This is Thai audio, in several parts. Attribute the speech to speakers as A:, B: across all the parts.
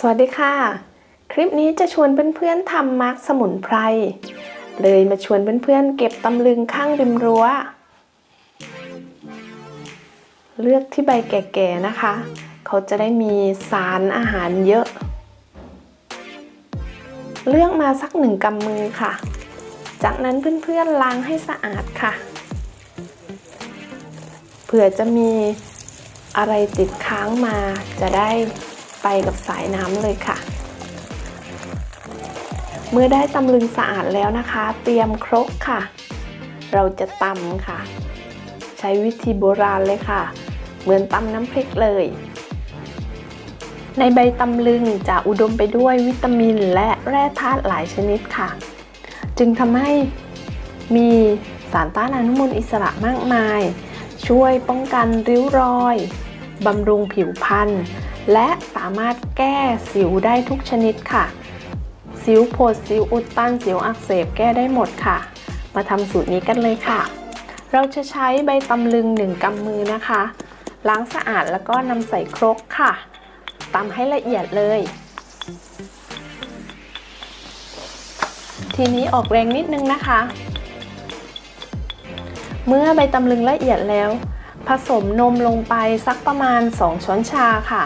A: สวัสดีค่ะ คลิปนี้จะชวนเพื่อนๆทำมาร์กสมุนไพร เลยมาชวนเพื่อนๆเก็บตำลึงข้างริมรั้ว เลือกที่ใบแก่ๆนะคะ เขาจะได้มีสารอาหารเยอะ เลือกมาสักหนึ่งกำมือค่ะ จากนั้นเพื่อนๆล้างให้สะอาดค่ะ เผื่อจะมีอะไรติดค้างมาจะได้ ไปกับสายน้ำเลยค่ะ เมื่อได้ตำลึงสะอาดแล้วนะคะ เตรียมครกค่ะ เราจะตำค่ะ ใช้วิธีโบราณเลยค่ะ เหมือนตำน้ำพริกเลย ในใบตำลึงจะอุดมไปด้วยวิตามินและแร่ธาตุหลายชนิดค่ะ จึงทำให้มีสารต้านอนุมูลอิสระมากมาย ช่วยป้องกันริ้วรอย บำรุงผิวพรรณและสามารถแก้สิวได้ทุกชนิดค่ะ สิวโพดสิวอุดตันสิวอักเสบแก้ได้หมดค่ะ มาทำสูตรนี้กันเลยค่ะ เราจะใช้ใบตำลึงหนึ่งกำมือนะคะ ล้างสะอาดแล้วก็นำใส่ครกค่ะตำให้ละเอียดเลย ทีนี้ออกแรงนิดนึงนะคะ เมื่อใบตำลึงละเอียดแล้ว ผสมนมลงไปสักประมาณ 2 ช้อนชาค่ะ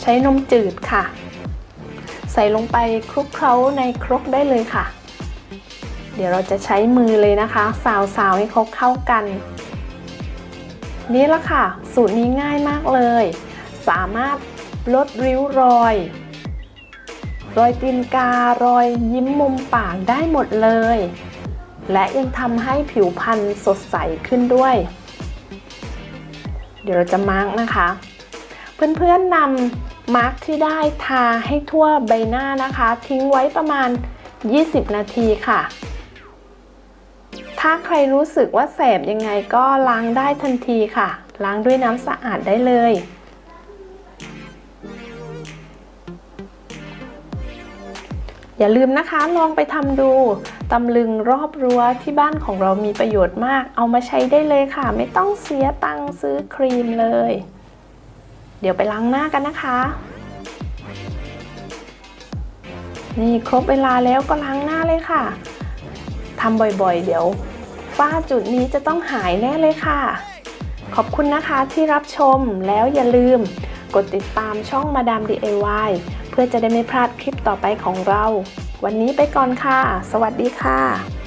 A: ใช้นมจืดค่ะ ใส่ลงไปคลุกเคล้าในครกได้เลยค่ะ เดี๋ยวเราจะใช้มือเลยนะคะ สาวๆให้เขาเข้ากัน นี่ละค่ะ สูตรนี้ง่ายมากเลย สามารถลดริ้วรอย รอยตีนการอยยิ้มมุมปากได้หมดเลย และยังทำให้ผิวพรรณสดใสขึ้นด้วย เดี๋ยวเราจะมาร์กนะคะ เพื่อนๆนำมาร์กที่ได้ทาให้ทั่วใบหน้านะคะ ทิ้งไว้ประมาณ 20 นาทีค่ะ ถ้าใครรู้สึกว่าแสบยังไงก็ล้างได้ทันทีค่ะ ล้างด้วยน้ำสะอาดได้เลย อย่าลืมนะคะลองไปทำดูตำลึงรอบรั้วที่บ้านของเรามีประโยชน์มาก เอามาใช้ได้เลยค่ะ ไม่ต้องเสียตังค์ซื้อครีมเลย เดี๋ยวไปล้างหน้ากันนะคะ นี่ครบเวลาแล้วก็ล้างหน้าเลยค่ะทำบ่อยๆ เดี๋ยวฝ้าจุดนี้จะต้องหายแน่เลยค่ะ ขอบคุณนะคะที่รับชมแล้วอย่าลืม กดติดตามช่องมาดาม DIY เพื่อจะได้ไม่พลาดคลิปต่อไปของเรา วันนี้ไปก่อนค่ะ สวัสดีค่ะ